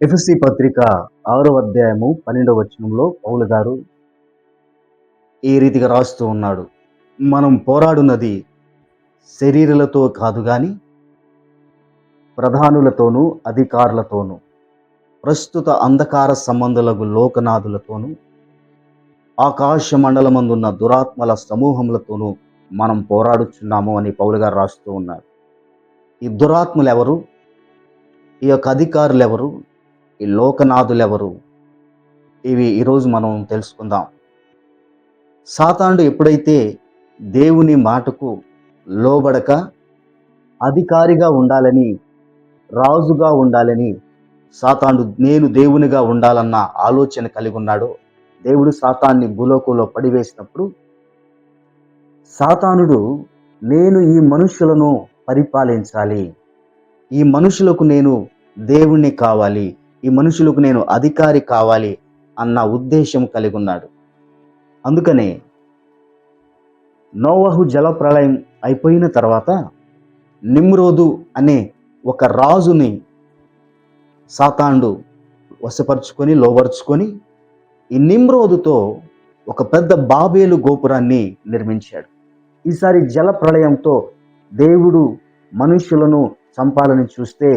FSC పత్రిక ఆరో అధ్యాయము పన్నెండవ వచనంలో పౌలు గారు ఈ రీతిగా రాస్తూ ఉన్నాడు. మనం పోరాడున్నది శరీరులతో కాదు కానీ ప్రధానులతోనూ అధికారులతోనూ ప్రస్తుత అంధకార సంబంధులకు లోకనాథులతోనూ ఆకాశ మండలమందున్న దురాత్మల సమూహములతోనూ మనం పోరాడుచున్నాము అని పౌలు గారు రాస్తూ ఉన్నారు. ఈ దురాత్మలు ఎవరు ఈ యొక్క అధికారులు ఎవరు ఈ లోకనాథులు ఎవరు ఇవి ఈరోజు మనం తెలుసుకుందాం. సాతానుడు ఎప్పుడైతే దేవుని మాటకు లోబడక అధికారిగా ఉండాలని రాజుగా ఉండాలని సాతానుడు నేను దేవునిగా ఉండాలన్న ఆలోచన కలిగి ఉన్నాడో దేవుడు సాతాన్ని భూలోకంలో పడివేసినప్పుడు సాతానుడు నేను ఈ మనుషులను పరిపాలించాలి. ఈ మనుషులకు నేను దేవుణ్ణి కావాలి. ఈ మనుషులకు నేను అధికారి కావాలి అన్న ఉద్దేశం కలిగి ఉన్నాడు అందుకనే నోవహు జలప్రళయం అయిపోయిన తర్వాత నిమ్రోదు అనే ఒక రాజుని సాతాండు వశపరుచుకొని లోబరుచుకొని ఈ నిమ్రోదుతో ఒక పెద్ద బాబేలు గోపురాన్ని నిర్మించాడు. ఈసారి జల ప్రళయంతో దేవుడు మనుషులను చంపాలని చూస్తే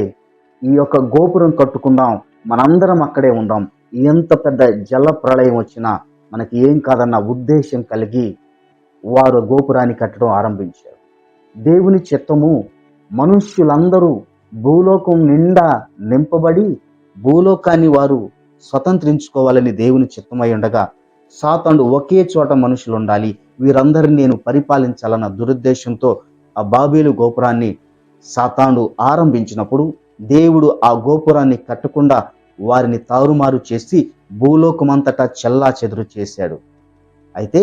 ఈ యొక్క గోపురం కట్టుకుందాం మనందరం అక్కడే ఉందాం. ఎంత పెద్ద జల ప్రళయం వచ్చినా మనకి ఏం కాదన్న ఉద్దేశం కలిగి వారు గోపురాన్ని కట్టడం ఆరంభించారు. దేవుని చిత్తము మనుష్యులందరూ భూలోకం నిండా నింపబడి భూలోకాన్ని వారు స్వతంత్రించుకోవాలని దేవుని చిత్తమై ఉండగా సాతాండు ఒకే చోట మనుషులు ఉండాలి వీరందరిని నేను పరిపాలించాలన్న దురుద్దేశంతో ఆ బాబేలు గోపురాన్ని సాతాండు ఆరంభించినప్పుడు దేవుడు ఆ గోపురాన్ని కట్టకుండా వారిని తారుమారు చేసి భూలోకమంతటా చెల్లా చెదురు చేశాడు. అయితే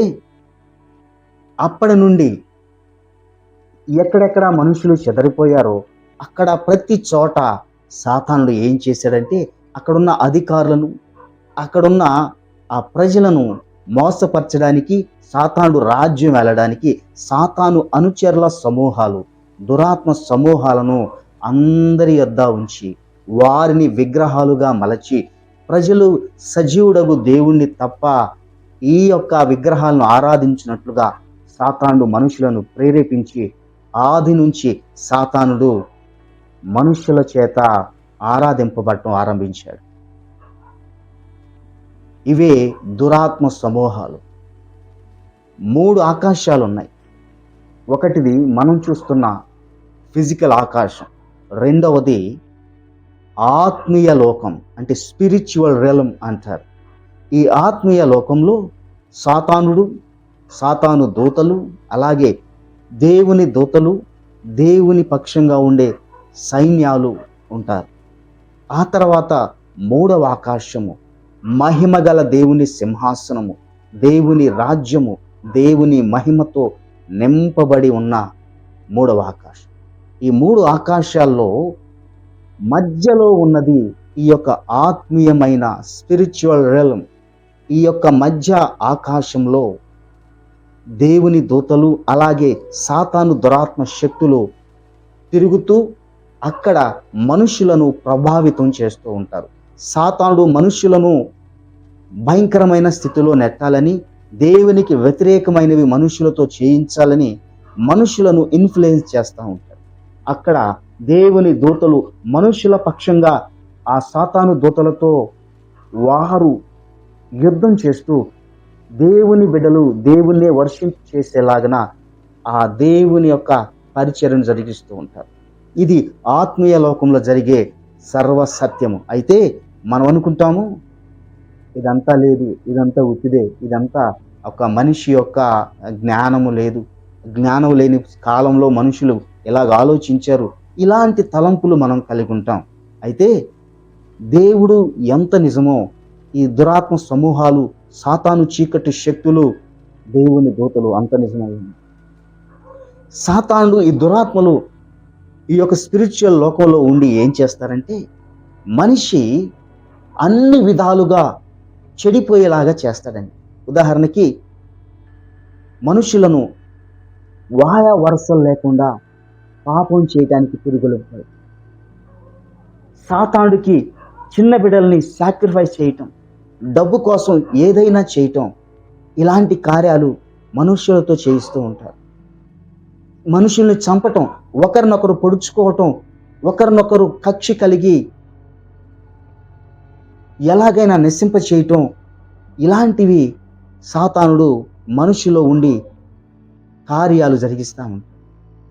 అప్పటి నుండి ఎక్కడెక్కడ మనుషులు చెదరిపోయారో అక్కడ ప్రతి చోట సాతానుడు ఏం చేశాడంటే అక్కడున్న అధికారులను అక్కడున్న ఆ ప్రజలను మోసపరచడానికి సాతానుడు రాజ్యం వెళ్ళడానికి సాతాను అనుచరుల సమూహాలు దురాత్మ సమూహాలను అందరి యొద్ద ఉంచి వారిని విగ్రహాలుగా మలచి ప్రజలు సజీవుడగు దేవుణ్ణి తప్ప ఈ యొక్క విగ్రహాలను ఆరాధించినట్లుగా సాతానుడు మనుషులను ప్రేరేపించి ఆది నుంచి సాతానుడు మనుషుల చేత ఆరాధింపబడటం ఆరంభించాడు. ఇవే దురాత్మ సమూహాలు. మూడు ఆకాశాలు ఉన్నాయి ఒకటిది మనం చూస్తున్న ఫిజికల్ ఆకాశం. రెండవది ఆత్మీయ లోకం అంటే స్పిరిచువల్ రెలం అంటారు. ఈ ఆత్మీయ లోకంలో సాతానుడు సాతాను దూతలు అలాగే దేవుని దూతలు దేవుని పక్షంగా ఉండే సైన్యాలు ఉంటారు. ఆ తర్వాత మూడవ ఆకాశము మహిమగల దేవుని సింహాసనము దేవుని రాజ్యము దేవుని మహిమతో నింపబడి ఉన్న మూడవ ఆకాశం. ఈ మూడు ఆకాశాల్లో మధ్యలో ఉన్నది ఈ యొక్క ఆత్మీయమైన స్పిరిచువల్ రెలం ఈ యొక్క మధ్య ఆకాశంలో దేవుని దూతలు అలాగే సాతాను దురాత్మ శక్తులు తిరుగుతూ అక్కడ మనుషులను ప్రభావితం చేస్తూ ఉంటారు. సాతానుడు మనుషులను భయంకరమైన స్థితిలో నెట్టాలని దేవునికి వ్యతిరేకమైనవి మనుషులతో చేయించాలని మనుషులను ఇన్ఫ్లుయెన్స్ చేస్తూ ఉంటారు అక్కడ దేవుని దూతలు మనుషుల పక్షంగా ఆ సాతాను దూతలతో వారు యుద్ధం చేస్తూ దేవుని బిడ్డలు దేవుణ్ణే వర్షింపు చేసేలాగన ఆ దేవుని యొక్క పరిచయం జరిగిస్తూ ఉంటారు. ఇది ఆత్మీయ లోకంలో జరిగే సర్వ సత్యము అయితే మనం అనుకుంటాము ఇదంతా లేదు ఇదంతా ఉత్తిదే ఇదంతా ఒక మనిషి యొక్క జ్ఞానము లేదు. జ్ఞానం లేని కాలంలో మనుషులు ఎలాగ ఆలోచించారు? ఇలాంటి తలంపులు మనం కలిగి ఉంటాం. అయితే దేవుడు ఎంత నిజమో ఈ దురాత్మ సమూహాలు సాతాను చీకటి శక్తులు దేవుని దూతలు అంత నిజమైంది సాతానుడు ఈ దురాత్మలు ఈ యొక్క స్పిరిచువల్ లోకంలో ఉండి ఏం చేస్తారంటే మనిషి అన్ని విధాలుగా చెడిపోయేలాగా చేస్తాడండి. ఉదాహరణకి మనుషులను వాయ వరసలు లేకుండా పాపం చేయడానికి పురుగులు సాతానుడికి చిన్న బిడ్డల్ని సాక్రిఫైస్ చేయటం డబ్బు కోసం ఏదైనా చేయటం ఇలాంటి కార్యాలు మనుషులతో చేయిస్తూ ఉంటారు. మనుషుల్ని చంపటం ఒకరినొకరు పొడుచుకోవటం ఒకరినొకరు కక్షి కలిగి ఎలాగైనా నశింప చేయటం ఇలాంటివి సాతానుడు మనుషులో ఉండి కార్యాలు జరిగిస్తూ ఉంటాడు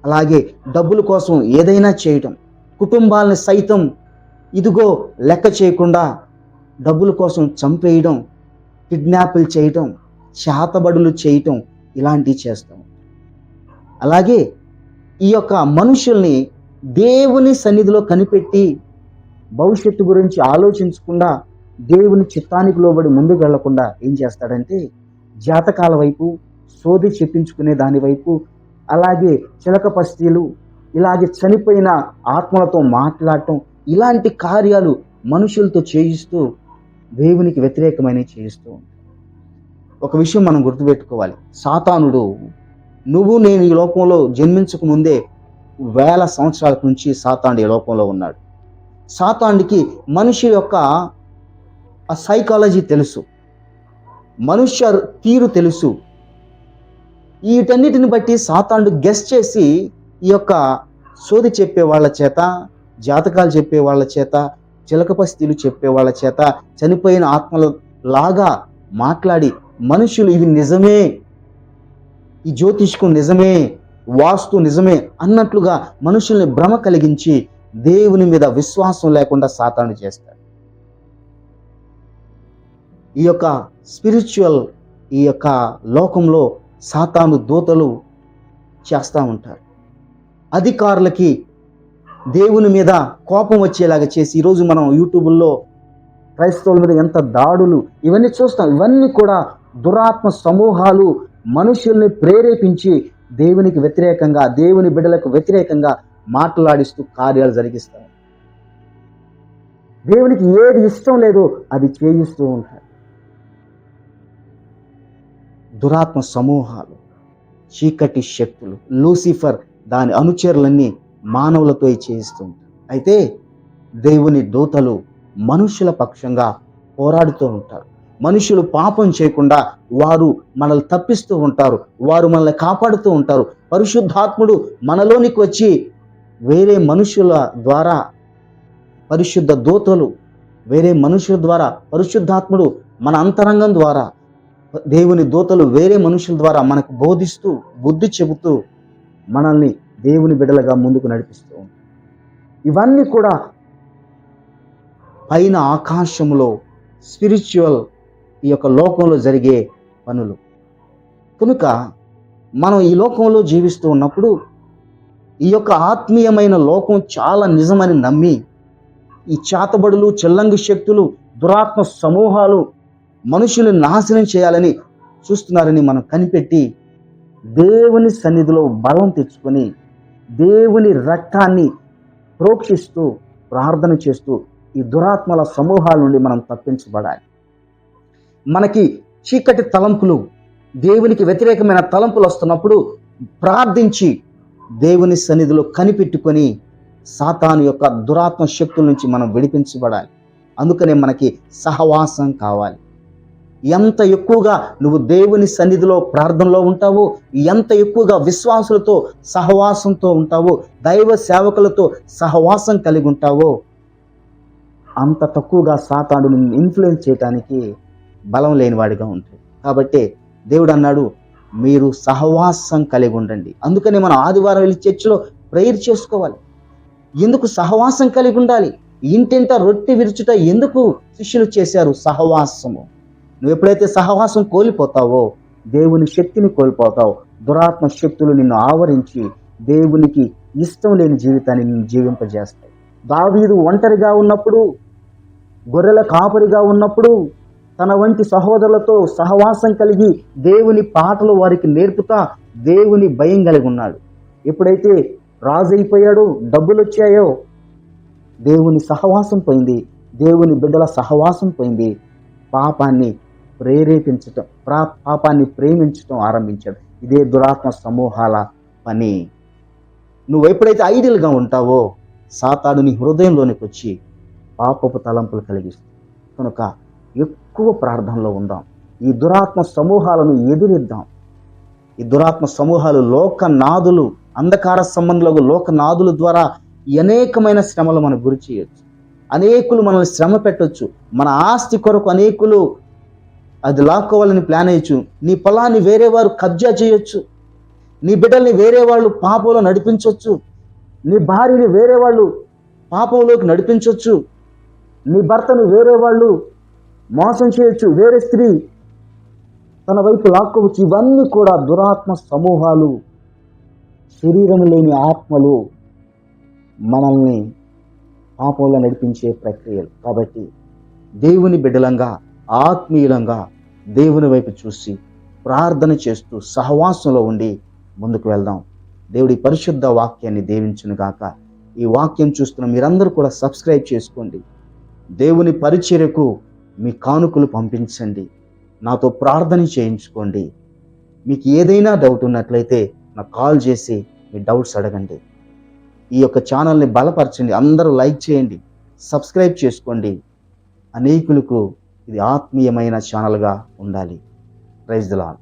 అలాగే డబ్బుల కోసం ఏదైనా చేయటం కుటుంబాలను సైతం ఇదిగో లెక్క చేయకుండా డబ్బుల కోసం చంపేయడం కిడ్నాపులు చేయటం చేతబడులు చేయటం ఇలాంటివి చేస్తాం అలాగే ఈ యొక్క మనుషుల్ని దేవుని సన్నిధిలో కనిపెట్టి భవిష్యత్తు గురించి ఆలోచించకుండా దేవుని చిత్తానికి లోబడి ముందుకు వెళ్ళకుండా ఏం చేస్తాడంటే జాతకాల వైపు సోది చెప్పించుకునే దాని వైపు అలాగే చిలక పస్తీలు ఇలాగే చనిపోయిన ఆత్మలతో మాట్లాడటం ఇలాంటి కార్యాలు మనుషులతో చేయిస్తూ దేవునికి వ్యతిరేకమైన చేయిస్తూ ఒక విషయం మనం గుర్తుపెట్టుకోవాలి. సాతానుడు నువ్వు నేను ఈ లోకంలో జన్మించక ముందే వేల సంవత్సరాల నుంచి సాతాండు ఈ లోకంలో ఉన్నాడు. సాతాండికి మనిషి యొక్క ఆ సైకాలజీ తెలుసు. మనుష్య తీరు తెలుసు. వీటన్నిటిని బట్టి సాతాండు గెస్ చేసి ఈ యొక్క సోది చెప్పే వాళ్ళ చేత జాతకాలు చెప్పే వాళ్ళ చేత చిలకపస్తీలు చెప్పే వాళ్ళ చేత చనిపోయిన ఆత్మల లాగా మాట్లాడి మనుషులు ఇవి నిజమే ఈ జ్యోతిష్కం నిజమే వాస్తు నిజమే అన్నట్లుగా మనుషుల్ని భ్రమ కలిగించి దేవుని మీద విశ్వాసం లేకుండా సాతాను చేస్తాడు. ఈ యొక్క స్పిరిచువల్ ఈ యొక్క లోకంలో సాతాను దూతలు చేస్తూ ఉంటారు. అధికారులకి దేవుని మీద కోపం వచ్చేలాగా చేసి ఈరోజు మనం యూట్యూబ్లో క్రైస్తవుల మీద ఎంత దాడులు ఇవన్నీ చూస్తాం. ఇవన్నీ కూడా దురాత్మ సమూహాలు మనుషుల్ని ప్రేరేపించి దేవునికి వ్యతిరేకంగా దేవుని బిడ్డలకు వ్యతిరేకంగా మాట్లాడిస్తూ కార్యాలు జరిగిస్తారు దేవునికి ఏది ఇష్టం లేదో అది చేయిస్తూ ఉంటారు. దురాత్మ సమూహాలు చీకటి శక్తులు లూసిఫర్ దాని అనుచరులన్నీ మానవులతో చేయిస్తూ ఉంటారు అయితే దేవుని దూతలు మనుషుల పక్షంగా పోరాడుతూ ఉంటారు. మనుషులు పాపం చేయకుండా వారు మనల్ని తప్పిస్తూ ఉంటారు వారు మనల్ని కాపాడుతూ ఉంటారు. పరిశుద్ధాత్ముడు మనలోనికి వచ్చి వేరే మనుషుల ద్వారా పరిశుద్ధ దూతలు వేరే మనుషుల ద్వారా పరిశుద్ధాత్ముడు మన అంతరంగం ద్వారా దేవుని దూతలు వేరే మనుషుల ద్వారా మనకు బోధిస్తూ బుద్ధి చెబుతూ మనల్ని దేవుని బిడలుగా ముందుకు నడిపిస్తూ ఉంటారు. ఇవన్నీ కూడా పైన ఆకాశంలో స్పిరిచువల్ ఈ యొక్క లోకంలో జరిగే పనులు. కనుక మనం ఈ లోకంలో జీవిస్తూ ఉన్నప్పుడు ఈ యొక్క ఆత్మీయమైన లోకం చాలా నిజమని నమ్మి ఈ చేతబడులు చెల్లంగి శక్తులు దురాత్మ సమూహాలు మనుషులు నాశనం చేయాలని చూస్తున్నారని మనం కనిపెట్టి దేవుని సన్నిధిలో బలం తెచ్చుకొని దేవుని రక్తాన్ని ప్రోక్షిస్తూ ప్రార్థన చేస్తూ ఈ దురాత్మల సమూహాల నుండి మనం తప్పించబడాలి. మనకి చీకటి తలంపులు దేవునికి వ్యతిరేకమైన తలంపులు వస్తున్నప్పుడు ప్రార్థించి దేవుని సన్నిధిలో కనిపెట్టుకొని సాతాను యొక్క దురాత్మ శక్తుల నుంచి మనం విడిపించబడాలి. అందుకనే మనకి సహవాసం కావాలి. ఎంత ఎక్కువగా నువ్వు దేవుని సన్నిధిలో ప్రార్థనలో ఉంటావు ఎంత ఎక్కువగా విశ్వాసులతో సహవాసంతో ఉంటావు దైవ సేవకులతో సహవాసం కలిగి ఉంటావో అంత తక్కువగా సాతాడు నిన్ను ఇన్ఫ్లుయెన్స్ చేయటానికి బలం లేనివాడిగా ఉంటుంది కాబట్టి దేవుడు అన్నాడు మీరు సహవాసం కలిగి ఉండండి. అందుకని మనం ఆదివారం వెళ్ళి చర్చిలో ప్రేయర్ చేసుకోవాలి. ఎందుకు సహవాసం కలిగి ఉండాలి? ఇంటింట రొట్టె విరుచుట ఎందుకు శిష్యులు చేశారు? సహవాసము. నువ్వు ఎప్పుడైతే సహవాసం కోల్పోతావో దేవుని శక్తిని కోల్పోతావు దురాత్మ శక్తులు నిన్ను ఆవరించి దేవునికి ఇష్టం లేని జీవితాన్ని నిన్ను జీవింపజేస్తాయి. దావీదు ఒంటరిగా ఉన్నప్పుడు గొర్రెల కాపరిగా ఉన్నప్పుడు తన వంటి సహోదరులతో సహవాసం కలిగి దేవుని పాటలు వారికి నేర్పుతా దేవుని భయం కలిగి ఉన్నాడు. ఎప్పుడైతే రాజు అయిపోయాడో డబ్బులు వచ్చాయో దేవుని సహవాసం పోయింది. దేవుని బిడ్డల సహవాసం పోయింది. పాపాన్ని ప్రేరేపించటం ప్రా పాపాన్ని ప్రేమించటం ఆరంభించాడు. ఇదే దురాత్మ సమూహాల పని. నువ్వు ఎప్పుడైతే ఐడియల్గా ఉంటావో సాతాడు నీ హృదయంలోనికి వచ్చి పాపపు తలంపులు కలిగిస్తుంది. కనుక ఎక్కువ ప్రార్థనలో ఉందాం. ఈ దురాత్మ సమూహాలను ఎదిరిద్దాం. ఈ దురాత్మ సమూహాలు లోకనాదులు అంధకార సంబంధులకు లోకనాదుల ద్వారా అనేకమైన శ్రమలు మనకు గురి చేయొచ్చు. అనేకులు మనల్ని శ్రమ పెట్టొచ్చు. మన ఆస్తి కొరకు అనేకులు అది లాక్కోవాలని ప్లాన్ వేయచ్చు నీ పొలాన్ని వేరే వారు కబ్జా చేయొచ్చు. నీ బిడ్డల్ని వేరే వాళ్ళు పాపంలో నడిపించవచ్చు నీ భార్యని వేరే వాళ్ళు పాపంలోకి నడిపించవచ్చు నీ భర్తను వేరే వాళ్ళు మోసం చేయొచ్చు. వేరే స్త్రీ తన వైపు లాక్కోవచ్చు. ఇవన్నీ కూడా దురాత్మ సమూహాలు. శరీరం లేని ఆత్మలు మనల్ని పాపంలో నడిపించే ప్రక్రియలు. కాబట్టి దేవుని బిడ్డలంగా ఆత్మీయులంగా దేవుని వైపు చూసి ప్రార్థన చేస్తూ సహవాసంలో ఉండి ముందుకు వెళ్దాం. దేవుడి పరిశుద్ధ వాక్యాన్ని దీవించును గాక. ఈ వాక్యం చూస్తున్న మీరందరూ కూడా సబ్స్క్రైబ్ చేసుకోండి. దేవుని పరిచర్యకు మీ కానుకలు పంపించండి. నాతో ప్రార్థన చేయించుకోండి. మీకు ఏదైనా డౌట్ ఉన్నట్లయితే నాకు కాల్ చేసి మీ డౌట్స్ అడగండి. ఈ యొక్క ఛానల్ని బలపరచండి. అందరూ లైక్ చేయండి. సబ్స్క్రైబ్ చేసుకోండి. అనేకులకు ఇది ఆత్మీయమైన ఛానల్గా ఉండాలి. Praise the lord